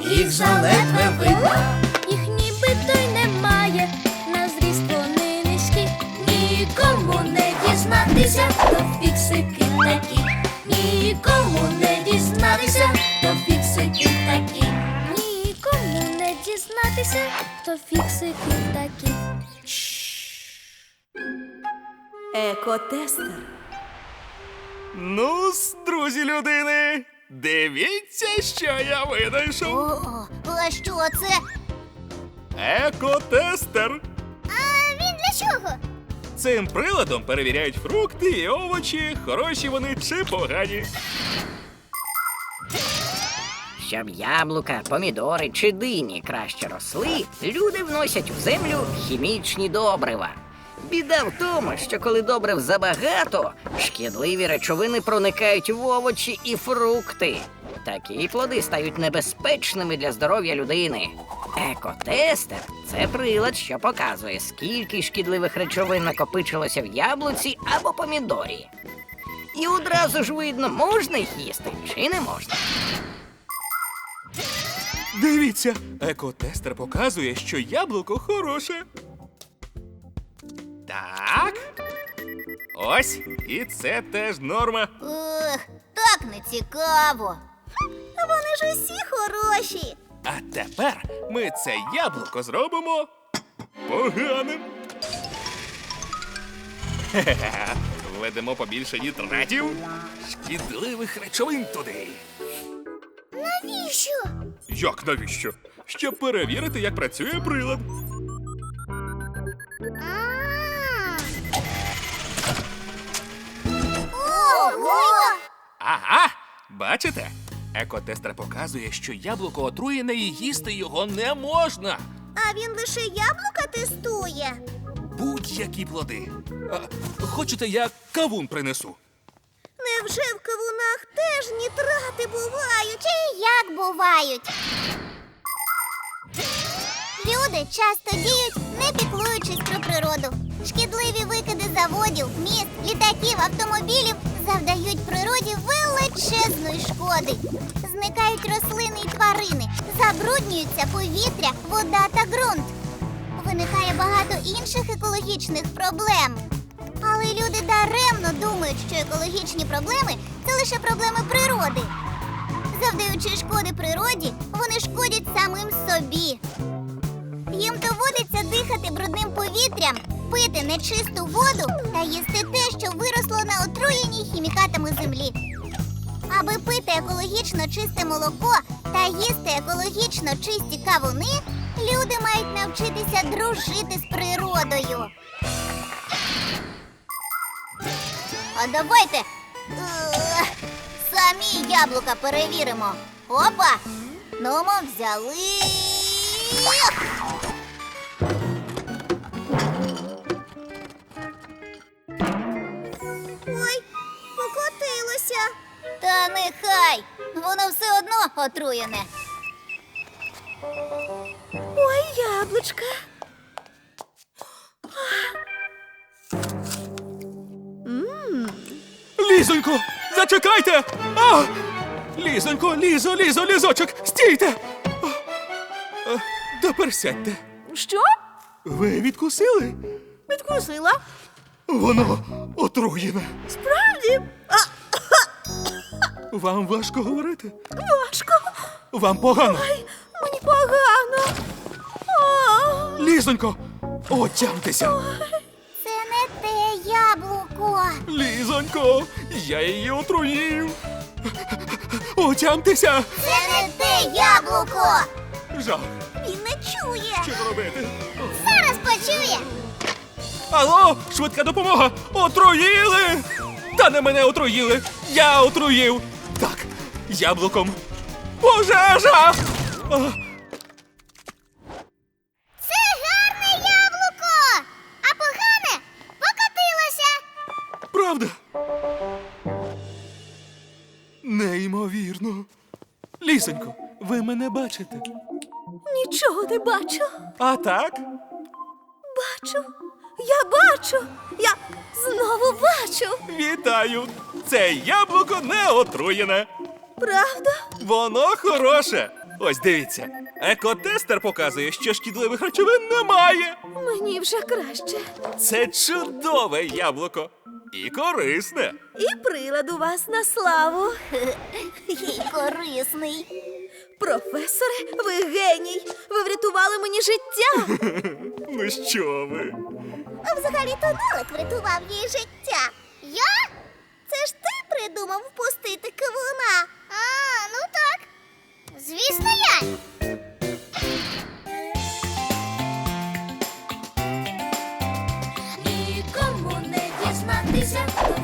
їх заледве видно. Їх нібито й немає, на зріст вони низькі. Нікому не дізнатися, то фіксики такі. Нікому не дізнатися, то фіксики такі. Нікому не дізнатися, то фіксики такі. Екотестер. Ну, друзі людини, дивіться, що я винайшов. О, а що це? Екотестер. А він для чого? Цим приладом перевіряють фрукти і овочі, хороші вони чи погані. Щоб яблука, помідори чи дині краще росли, люди вносять в землю хімічні добрива. Біда в тому, що коли добрив забагато, шкідливі речовини проникають в овочі і фрукти. Такі плоди стають небезпечними для здоров'я людини. Екотестер це прилад, що показує, скільки шкідливих речовин накопичилося в яблуці або помідорі. І одразу ж видно, можна їх їсти чи не можна. Дивіться, екотестер показує, що яблуко хороше. Так. Ось, і це теж норма. Ех, так не цікаво. Вони ж усі хороші. А тепер ми це яблуко зробимо поганим. Хе-хе-хе. Введемо побільше нітратів, шкідливих речовин туди. Навіщо? Як навіщо? Щоб перевірити, як працює прилад. Бачите? Екотестер показує, що яблуко отруєне і їсти його не можна. А він лише яблука тестує. Будь-які плоди. А, хочете, я кавун принесу? Невже в кавунах теж нітрати бувають? Чи як бувають? Люди часто діють, не піклуючись про природу. Шкідливі викиди заводів, міст, літаків, автомобілів величезної шкоди. Зникають рослини і тварини, забруднюються повітря, вода та ґрунт. Виникає багато інших екологічних проблем. Але люди даремно думають, що екологічні проблеми це лише проблеми природи. Завдаючи шкоди природі, вони шкодять самим собі. Їм доводиться дихати брудним повітрям, пити нечисту воду та їсти те, що виросло на отруєній хімікатами землі. Аби пити екологічно чисте молоко та їсти екологічно чисті кавуни, люди мають навчитися дружити з природою. А давайте е, самі яблука перевіримо. Опа! Ну, ми взяли. Нехай. Воно все одно отруєне. Ой, яблучка. Лізонько, зачекайте! А! Лізонько, лізо, лізо, лізочок, стійте! А, а, Тепер сядьте. Що? Ви відкусили? Відкусила? Воно отруєне. Справді? А, Вам важко говорити? важко. Вам погано. Мені погано. Лізонько, отямтеся. Це не те яблуко. Лізонько, я її отруїв. Отямтеся. Це не те яблуко. Жах, Він не чує. що робити? Зараз почує. Алло, швидка допомога! Отруїли! Та не мене отруїли! Я отруїв! Яблуком. Пожежа! А, Це гарне яблуко. А погане покотилося. правда? Неймовірно. Лісенько, ви мене бачите? нічого не бачу. А так? Бачу. Я бачу. Я знову бачу. Вітаю! Це яблуко не отруєне. Правда? Воно хороше. Ось дивіться, екотестер показує, що шкідливих речовин немає. Мені вже краще. Це чудове яблуко. І корисне. І прилад у вас на славу. І корисний. Професоре, ви геній! Ви врятували мені життя! Ну що ви? Взагалі-то Нолик врятував їй життя. Я? 一千